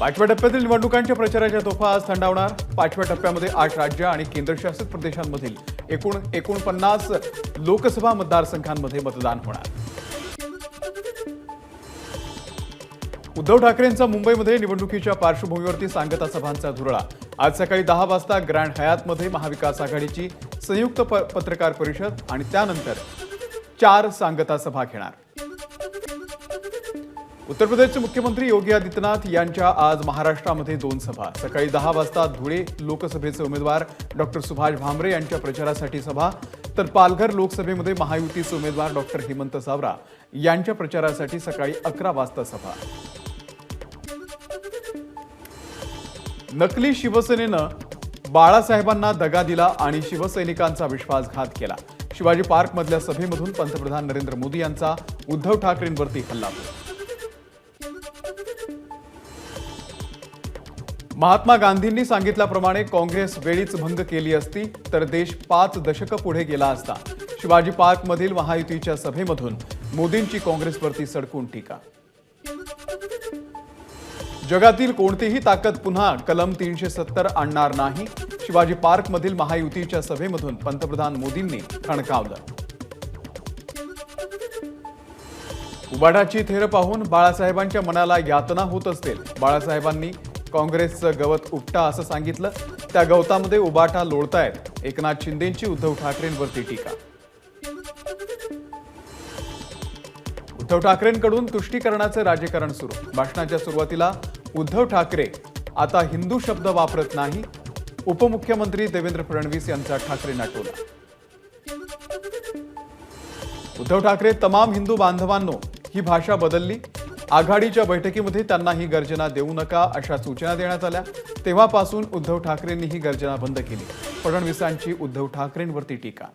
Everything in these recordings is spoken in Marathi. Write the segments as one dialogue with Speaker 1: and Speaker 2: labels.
Speaker 1: पाचव्या टप्प्यातील निवडणुकांच्या प्रचाराच्या तोफा आज थंडावणार. पाचव्या टप्प्यामध्ये आठ राज्य आणि केंद्रशासित प्रदेशांमधील एकूण एकोणपन्नास लोकसभा मतदारसंघांमध्ये मतदान होणार. उद्धव ठाकरेंचा मुंबईमध्ये निवडणुकीच्या पार्श्वभूमीवरती सांगता सभांचा धुरळा. आज सकाळी दहा वाजता ग्रँड हयातमध्ये महाविकास आघाडीची संयुक्त प- पत्रकार परिषद आणि त्यानंतर चार सांगता सभा घेणार. उत्तर प्रदेशचे मुख्यमंत्री योगी आदित्यनाथ यांच्या आज महाराष्ट्रामध्ये दोन सभा. सकाळी दहा वाजता धुळे लोकसभेचे उमेदवार डॉक्टर सुभाष भामरे यांच्या प्रचारासाठी सभा. तर पालघर लोकसभेमध्ये महायुतीचे उमेदवार डॉक्टर हेमंत सावरा यांच्या प्रचारासाठी सकाळी अकरा वाजता सभा. नकली शिवसेनेनं बाळासाहेबांना दगा दिला आणि शिवसैनिकांचा विश्वासघात केला. शिवाजी पार्कमधल्या सभेमधून पंतप्रधान नरेंद्र मोदी यांचा उद्धव ठाकरेंवरती हल्ला. महात्मा गांधींनी सांगितल्याप्रमाणे काँग्रेस वेळीच भंग केली असती तर देश पाच दशकं पुढे गेला असता. शिवाजी पार्कमधील महायुतीच्या सभेमधून मोदींची काँग्रेसवरती सडकून टीका. जगातील कोणतीही ताकद पुन्हा कलम तीनशे सत्तर आणणार नाही. शिवाजी पार्कमधील महायुतीच्या सभेमधून पंतप्रधान मोदींनी ठणकावलं. उबाटाची थेर पाहून बाळासाहेबांच्या मनाला यातना होत असतील. बाळासाहेबांनी काँग्रेसचं गवत उपटा असं सांगितलं त्या गवतामध्ये उबाटा लोळतायत. एकनाथ शिंदेंची उद्धव ठाकरेंवरती टीका. उद्धव ठाकरेंकडून तुष्टीकरणाचं राजकारण सुरू. भाषणाच्या सुरुवातीला उद्धव ठाकरे आता हिंदू शब्द वापरत नाही. उपमुख्यमंत्री देवेंद्र फडणवीस यांचा ठाकरेंना टोला उद्धव ठाकरे तमाम हिंदू बांधवांनो ही भाषा बदलली. आघाडीच्या बैठकीमध्ये त्यांना ही गर्जना देऊ नका अशा सूचना देण्यात आल्या. तेव्हापासून उद्धव ठाकरेंनी ही गर्जना बंद केली. फडणवीसांची उद्धव ठाकरेंवरती टीका.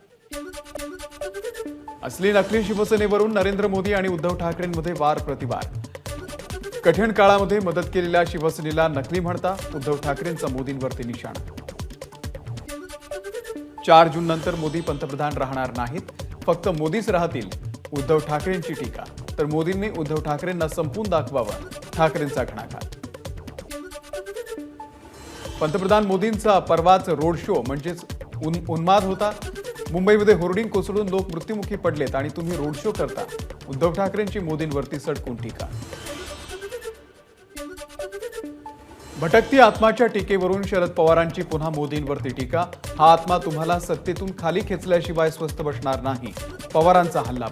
Speaker 1: असली नकली शिवसेनेवरून नरेंद्र मोदी आणि उद्धव ठाकरेंमध्ये वार प्रतिवार. कठीण काळामध्ये मदत केलेल्या शिवसेनेला नकली म्हणता उद्धव ठाकरेंचा मोदींवरती निशाणा. चार जून नंतर मोदी पंतप्रधान राहणार नाहीत. फक्त मोदीच राहतील उद्धव ठाकरेंची टीका. तर मोदींनी उद्धव ठाकरेंना संपून दाखवावं ठाकरेंचा घणाघात. पंतप्रधान मोदींचा परवाच रोड शो म्हणजेच उन उन्माद होता. मुंबईमध्ये होर्डिंग कोसळून लोक मृत्युमुखी पडलेत आणि तुम्ही रोड शो करता. उद्धव ठाकरेंची मोदींवरती सडकून टीका. भटकती आत्माच्या टीकेवरून शरद पवारांची पुन्हा मोदींवरती टीका. हा आत्मा तुम्हाला सत्तेतून खाली खेचल्याशिवाय स्वस्थ बसणार नाही. पवारांचा हल्ला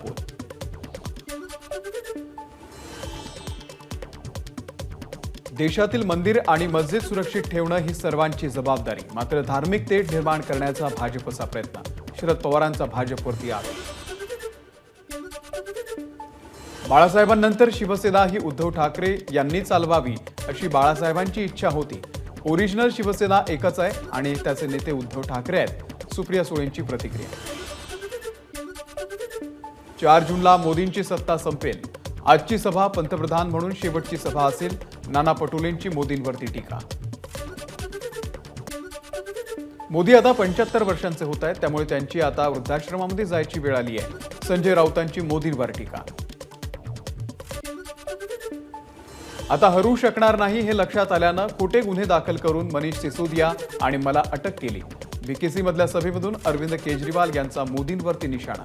Speaker 1: देशातील मंदिर आणि मस्जिद सुरक्षित ठेवणं ही सर्वांची जबाबदारी. मात्र धार्मिक तेढ निर्माण करण्याचा भाजपचा प्रयत्न. शरद पवारांचा भाजपवरती आरोप. बाळासाहेबांनंतर शिवसेना ही उद्धव ठाकरे यांनी चालवावी अशी बाळासाहेबांची इच्छा होती. ओरिजिनल शिवसेना एकच आहे आणि त्याचे नेते उद्धव ठाकरे आहेत. सुप्रिया सुळेंची प्रतिक्रिया. चार जूनला मोदींची सत्ता संपेल. आजची सभा पंतप्रधान म्हणून शेवटची सभा असेल. नाना पटोलेंची मोदींवरती टीका. मोदी आता पंच्याहत्तर वर्षांचे होत आहेत त्यामुळे त्यांची आता वृद्धाश्रमामध्ये जायची वेळ आली आहे. संजय राऊतांची मोदींवर टीका. आता हरू शकणार नाही हे लक्षात आल्यानं खोटे गुन्हे दाखल करून मनीष सिसोदिया आणि मला अटक केली. बीकेसीमधल्या सभेमधून अरविंद केजरीवाल यांचा मोदींवरती निशाणा.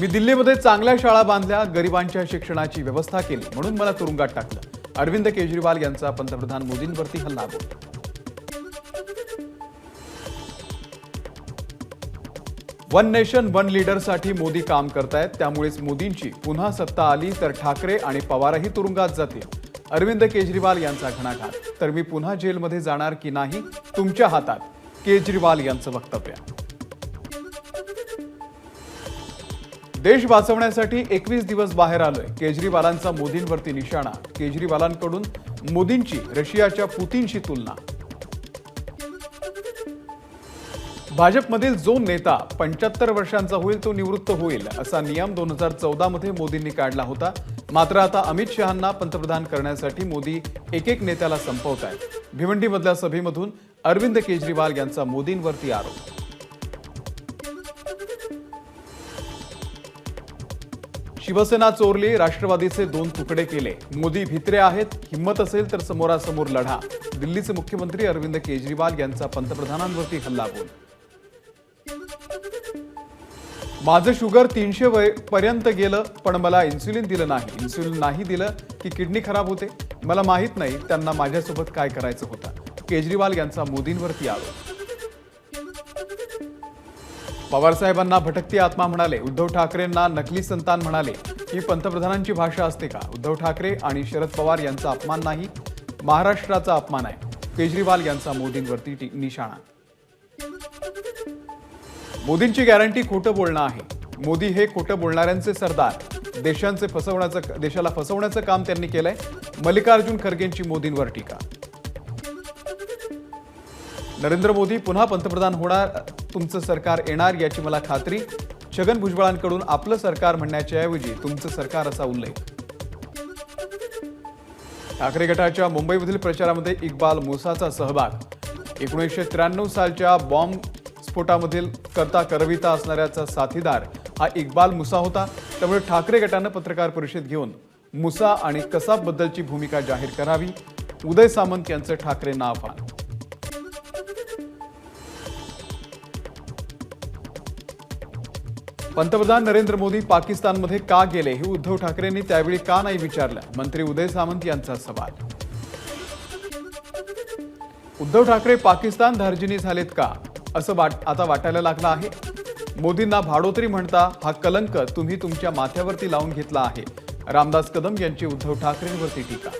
Speaker 1: मी दिल्लीमध्ये चांगल्या शाळा बांधल्या गरिबांच्या शिक्षणाची व्यवस्था केली म्हणून मला तुरुंगात टाकलं. अरविंद केजरीवाल यांचा पंतप्रधान मोदींवरती हल्ला बोल वन नेशन वन लीडरसाठी मोदी काम करतायत त्यामुळेच मोदींची पुन्हा सत्ता आली तर ठाकरे आणि पवारही तुरुंगात जातील. अरविंद केजरीवाल यांचा घणाघात. तर मी पुन्हा जेलमध्ये जाणार की नाही? तुमच्या हातात. केजरीवाल यांचं वक्तव्य. देश वाचवण्यासाठी एकवीस दिवस बाहेर आलोय. केजरीवालांचा मोदींवरती निशाणा. केजरीवालांकडून मोदींची रशियाच्या पुतीनशी तुलना. भाजपमधील जो नेता पंच्याहत्तर वर्षांचा होईल तो निवृत्त होईल असा नियम दोन हजार चौदा मध्ये मोदींनी काढला होता. मात्र आता अमित शहांना पंतप्रधान करण्यासाठी मोदी एक एक नेत्याला संपवत आहेत भिवंडीमधल्या सभेमधून अरविंद केजरीवाल यांचा मोदींवरती आरोप. शिवसेना चोरली राष्ट्रवादीचे दोन तुकडे केले. मोदी भित्रे आहेत हिंमत असेल तर समोरासमोर लढा. दिल्लीचे मुख्यमंत्री अरविंद केजरीवाल यांचा पंतप्रधानांवरती हल्लाबोल माझं शुगर तीनशे पर्यंत गेलं पण मला इन्सुलिन दिलं नाही. इन्सुलिन नाही दिलं की किडनी खराब होते. मला माहीत नाही त्यांना माझ्यासोबत काय करायचं होतं. केजरीवाल यांचा मोदींवरती आरोप. पवारसाहेबांना भटकती आत्मा म्हणाले. उद्धव ठाकरेंना नकली संतान म्हणाले. ही पंतप्रधानांची भाषा असते का? उद्धव ठाकरे आणि शरद पवार यांचा अपमान नाही. महाराष्ट्राचा अपमान आहे. केजरीवाल यांचा मोदींवरती निशाणा. मोदींची गॅरंटी खोटं बोलणं आहे. मोदी हे खोटं बोलणाऱ्यांचे सरदार. देशांचे फसवण्याचं देशाला फसवण्याचं काम त्यांनी केलंय. मल्लिकार्जुन खरगेंची मोदींवर टीका. नरेंद्र मोदी पुन्हा पंतप्रधान होणार तुमचं सरकार येणार याची मला खात्री. छगन भुजबळांकडून आपलं सरकार म्हणण्याच्या ऐवजी तुमचं सरकार असा उल्लेख. ठाकरे गटाच्या मुंबईमधील प्रचारामध्ये इक्बाल मुसाचा सहभाग. एकोणीसशे त्र्याण्णव सालच्या बॉम्ब स्फोटामधील करता करविता असणाऱ्याचा साथीदार हा इक्बाल मुसा होता. त्यामुळे ठाकरे गटानं पत्रकार परिषद घेऊन मुसा आणि कसाबबद्दलची भूमिका जाहीर करावी. उदय सामंत यांचं ठाकरेंना आव्हान. पंतप्रधान नरेंद्र मोदी पाकिस्तानमध्ये का गेले हे उद्धव ठाकरेंनी त्यावेळी का नाही विचारलं? मंत्री उदय सामंत यांचा सवाल. उद्धव ठाकरे पाकिस्तान धार्जिनी झालेत का? असं वाट आता वाटायला लागलं आहे. मोदींना भाडोत्री म्हणता हा कलंक तुम्ही तुमच्या माथ्यावरती लावून घेतला आहे. रामदास कदम यांची उद्धव ठाकरेंवरती टीका.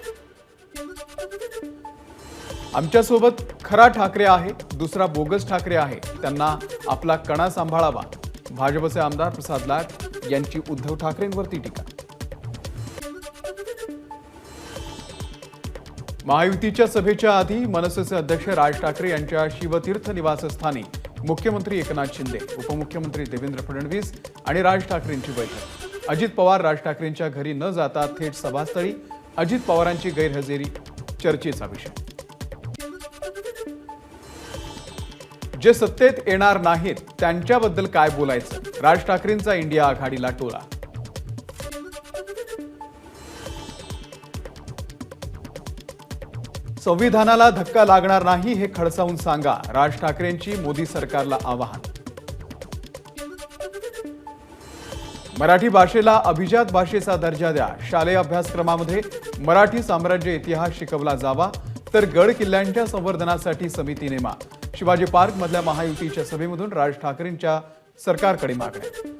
Speaker 1: आमच्यासोबत खरा ठाकरे आहे दुसरा बोगस ठाकरे आहे. त्यांना आपला कणा सांभाळावा. भाजपचे आमदार प्रसाद लाड यांची उद्धव ठाकरेंवरती टीका. महायुतीच्या सभेच्या आधी मनसेचे अध्यक्ष राज ठाकरे यांच्या शिवतीर्थ निवासस्थानी मुख्यमंत्री एकनाथ शिंदे उपमुख्यमंत्री देवेंद्र फडणवीस आणि राज ठाकरेंची बैठक. अजित पवार राज ठाकरेंच्या घरी न जाता थेट सभास्थळी अजित पवारांची गैरहजेरी चर्चेचा विषय. जे सत्तेत येणार नाहीत त्यांच्याबद्दल काय बोलायचं? राज ठाकरेंचा इंडिया आघाडीला टोला संविधानाला धक्का लागणार नाही हे खडसावून सांगा राज ठाकरेंची मोदी सरकारला आवाहन. मराठी भाषेला अभिजात भाषेचा दर्जा द्या. शालेय अभ्यासक्रमामध्ये मराठी साम्राज्य इतिहास शिकवला जावा तर गड किल्ल्यांच्या संवर्धनासाठी समिती नेमा. शिवाजी पार्क मधल्या महायुतीच्या सभेमधून राज ठाकरेंच्या सरकारकडे मागण्या.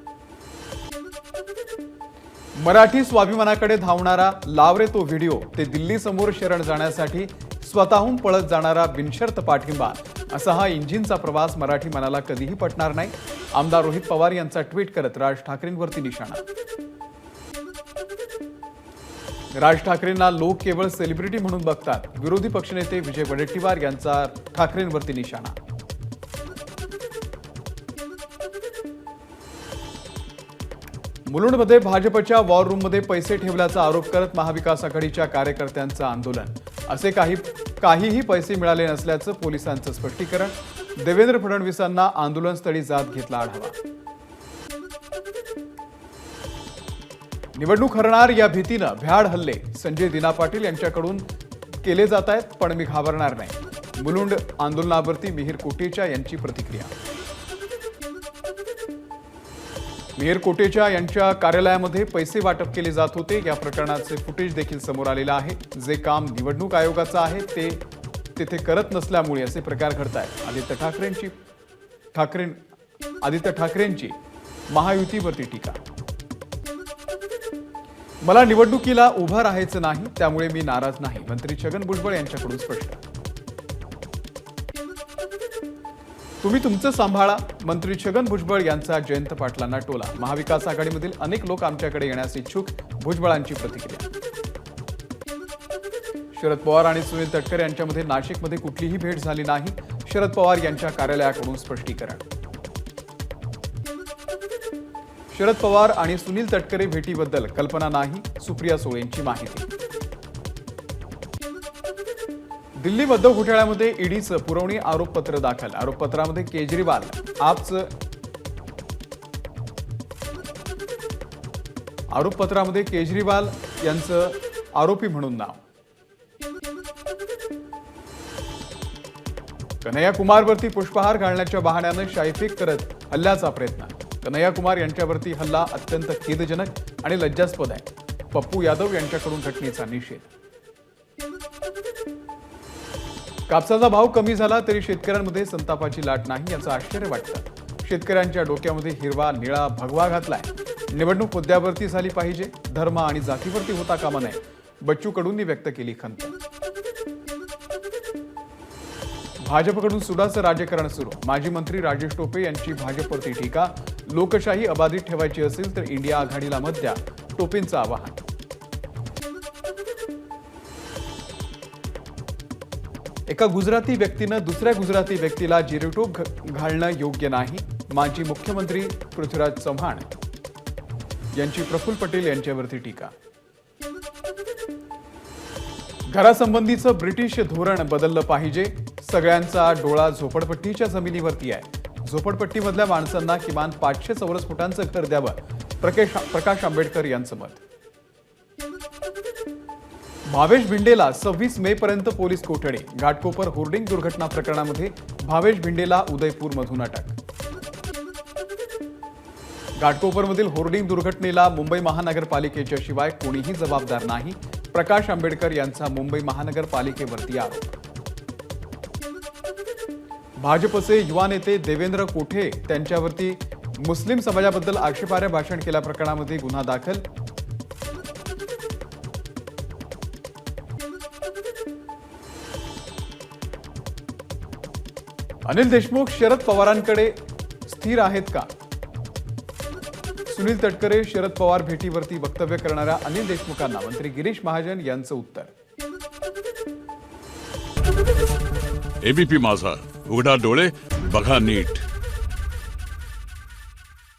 Speaker 1: मराठी स्वाभिमानाकडे धावणारा लावरे तो व्हिडिओ ते दिल्ली समोर शरण जाण्यासाठी स्वतःहून पळत जाणारा बिनशर्त पाठिंबा असा हा इंजिनचा प्रवास मराठी मनाला कधीही पटणार नाही. आमदार रोहित पवार यांचा ट्विट करत राज ठाकरेंवरती निशाणा. राज ठाकरेंना लोक केवळ सेलिब्रिटी म्हणून बघतात. विरोधी पक्षनेते विजय वडेट्टीवार यांचा ठाकरेंवरती निशाणा. मुलुंडमध्ये भाजपच्या वॉर रूममध्ये पैसे ठेवल्याचा आरोप करत महाविकास आघाडीच्या कार्यकर्त्यांचं आंदोलन. असे काही काहीही पैसे मिळाले नसल्याचं पोलिसांचं स्पष्टीकरण. देवेंद्र फडणवीसांना आंदोलनस्थळी जात घेतला आढावा. निवडणूक हरणार या भीतीनं भ्याड हल्ले संजय दिना पाटील यांच्याकडून केले जात आहेत पण मी घाबरणार नाही. मुलुंड आंदोलनावरती मिहीर कोटेचा यांची प्रतिक्रिया. मिहिर कोटेचा यांच्या कार्यालयामध्ये पैसे वाटप केले जात होते. या प्रकरणाचे फुटेज देखील समोर आलेलं आहे. जे काम निवडणूक आयोगाचं आहे ते तिथे करत नसल्यामुळे असे प्रकार घडत आहेत आदित्य ठाकरेंची ठाकरे आदित्य ठाकरेंची महायुतीवरती टीका. मला निवडणुकीला उभं राहायचं नाही त्यामुळे मी नाराज नाही मंत्री छगन भुजबळ यांच्याकडून स्पष्ट. तुम्ही तुमचं सांभाळा मंत्री छगन भुजबळ यांचा जयंत पाटलांना टोला. महाविकास आघाडीमधील अनेक लोक आमच्याकडे येण्यास इच्छुक भुजबळांची प्रतिक्रिया. शरद पवार आणि सुनील तटकरे यांच्यामध्ये नाशिकमध्ये कुठलीही भेट झाली नाही शरद पवार यांच्या कार्यालयाकडून स्पष्टीकरण. शरद पवार आणि सुनील तटकरे भेटीबद्दल कल्पना नाही सुप्रिया सुळेंची माहिती. दिल्ली मद्य घोटाळ्यामध्ये ईडीचं पुरवणी आरोपपत्र दाखल. आरोपपत्रामध्ये केजरीवाल आपचं आरोपपत्रामध्ये केजरीवाल यांचं आरोपी म्हणून नाव. कन्हैया कुमारवरती पुष्पहार घालण्याच्या बहाण्यानं शाईफेक करत हल्ल्याचा प्रयत्न. कन्हैया कुमार यांच्यावरती हल्ला अत्यंत खेदजनक आणि लज्जास्पद आहे. पप्पू यादव यांच्याकडून घटनेचा निषेध. कापसाचा भाव कमी झाला तरी शेतकऱ्यांमध्ये संतापाची लाट नाही याचं आश्चर्य वाटतं. शेतकऱ्यांच्या डोक्यामध्ये हिरवा निळा भगवा घातलाय. निवडणूक मुद्द्यावरती झाली पाहिजे. धर्म आणि जातीवरती होता कामा नये. बच्चू कडूंनी व्यक्त केली खंत. भाजपकडून सुडाचं राजकारण सुरू. माजी मंत्री राजेश टोपे यांची भाजपवरती टीका. लोकशाही अबाधित ठेवायची असेल तर इंडिया आघाडीला मत द्या. टोपेंचं आवाहन. एका गुजराती व्यक्तीनं दुसऱ्या गुजराती व्यक्तीला जिरेटोप घालणं योग्य नाही माजी मुख्यमंत्री पृथ्वीराज चव्हाण. यांची प्रफुल्ल पटेल यांच्यावरती टीका. घरासंबंधीचं ब्रिटिश धोरण बदललं पाहिजे. सगळ्यांचा डोळा झोपडपट्टीच्या जमिनीवरती आहे. झोपडपट्टीमधल्या माणसांना किमान पाचशे चौरस फुटांचं घर द्यावं प्रकेश प्रकाश आंबेडकर यांचं मत भावेश भिंडेला सव्वीस मे पर्यंत पोलीस कोठडी घाटकोपर होर्डिंग दुर्घटना प्रकरणामध्ये भावेश भिंडेला उदयपूरमधून अटक. घाटकोपरमधील होर्डिंग दुर्घटनेला मुंबई महानगरपालिकेच्या शिवाय कोणीही जबाबदार नाही प्रकाश आंबेडकर यांचा मुंबई महानगरपालिकेवरती आरोप. भाजपचे युवा नेते देवेंद्र कोठे त्यांच्यावरती मुस्लिम समाजाबद्दल आक्षेपार्ह भाषण केल्या प्रकरणामध्ये गुन्हा दाखल? अनिल देशमुख शरद पवारांकडे स्थिर आहेत का? सुनील तटकरे शरद पवार भेटीवरती वक्तव्य करणाऱ्या अनिल देशमुखांना मंत्री गिरीश महाजन यांचं उत्तर.
Speaker 2: एबीपी माझा. उघडा डोळे बघा नीट.